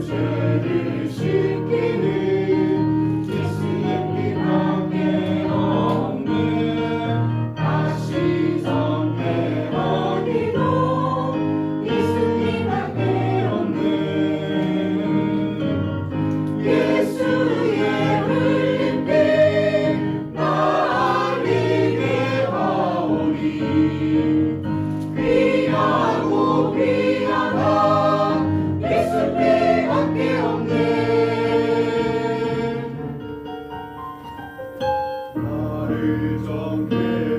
Jesus. 정죄